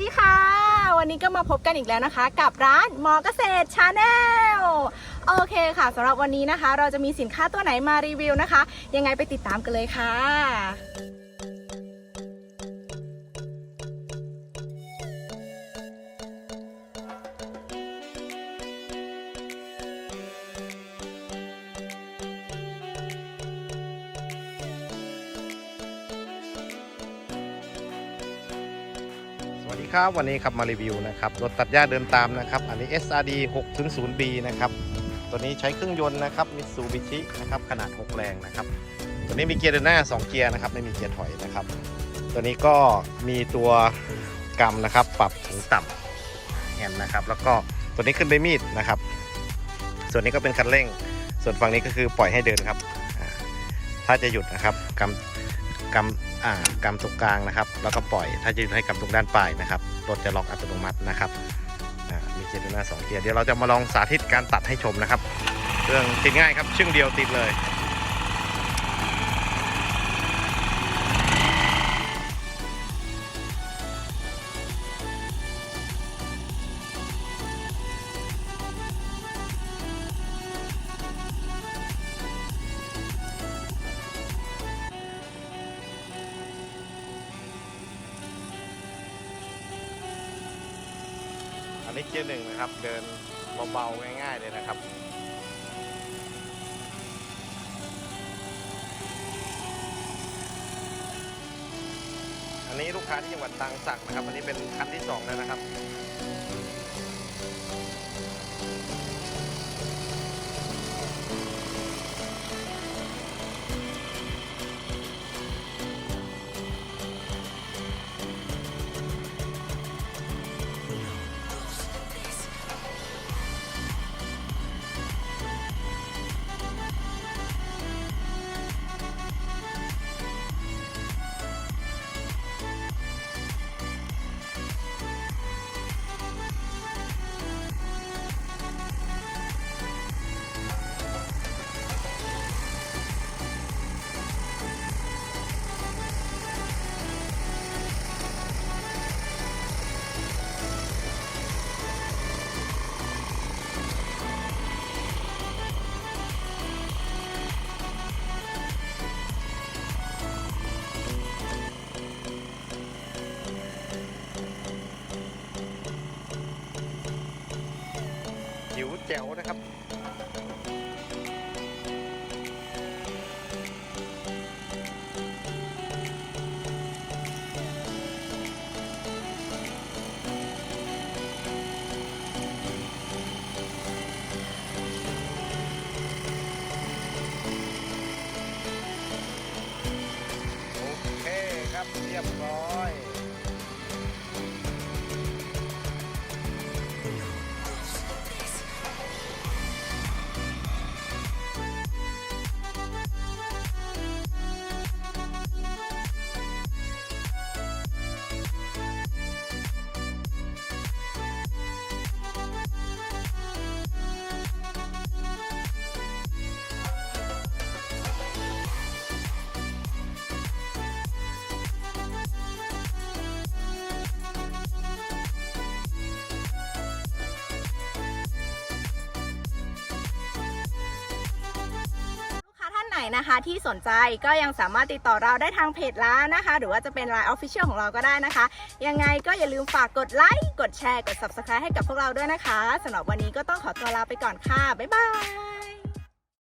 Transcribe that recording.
ดีค่ะ วันนี้ก็มาพบกันอีกแล้วนะคะ กับร้านมอเกษตรชาแนลโอเคค่ะสำหรับวันนี้นะคะ เราจะมีสินค้าตัวไหนมารีวิวนะคะ ยังไงไปติดตามกันเลยค่ะ สวัสดีครับวันนี้ครับมารีวิวนะครับรถตัดหญ้าเดินตามนะครับอันนี้ SRD 600B นะครับตัวนี้ใช้เครื่องยนต์นะครับมิตซูบิชินะครับขนาด 6 แรงนะครับตัวนี้มีเกียร์เดินหน้า 2 เกียร์นะครับไม่มีเกียร์ถอยนะครับ ตัวนี้ก็มีตัวกำนะครับปรับถึงต่ำแฮนนะครับแล้วก็ตัวนี้ขึ้นไปมีดนะครับ ส่วนนี้ก็เป็นคันเร่ง ส่วนฝั่งนี้ก็คือปล่อยให้เดินครับ ถ้าจะหยุดนะครับกำ กำอ่ากำตรงกลางนะครับ แล้วก็ปล่อย ถ้าจะให้กำตรงด้านปลายนะครับ รถจะล็อกอัตโนมัตินะครับมีเกียร์เดินหน้าสองเกียร์ เดี๋ยวเราจะมาลองสาธิตการตัดให้ชมนะครับ เรื่องติดง่ายครับชึ่งเดียวติดเลย อันนี้เกียร์หนึ่งนะครับ เดินเบาๆง่ายๆเลยนะครับอันนี้ลูกค้าที่จังหวัดตรังสั่งนะครับ อันนี้เป็นคันที่สองแล้วนะครับ หิวแจ๋วนะครับโอเคครับเรียบร้อย นะคะที่สนใจก็ยังสามารถติดต่อเราได้ทางเพจร้านนะคะ หรือว่าจะเป็น Line Official ของเราก็ได้นะคะ ยังไงก็อย่าลืมฝากกดไลค์กดแชร์กด Subscribe ให้กับพวกเราด้วยนะคะสำหรับวันนี้ก็ต้องขอตัวลาไปก่อนค่ะ บ๊ายบาย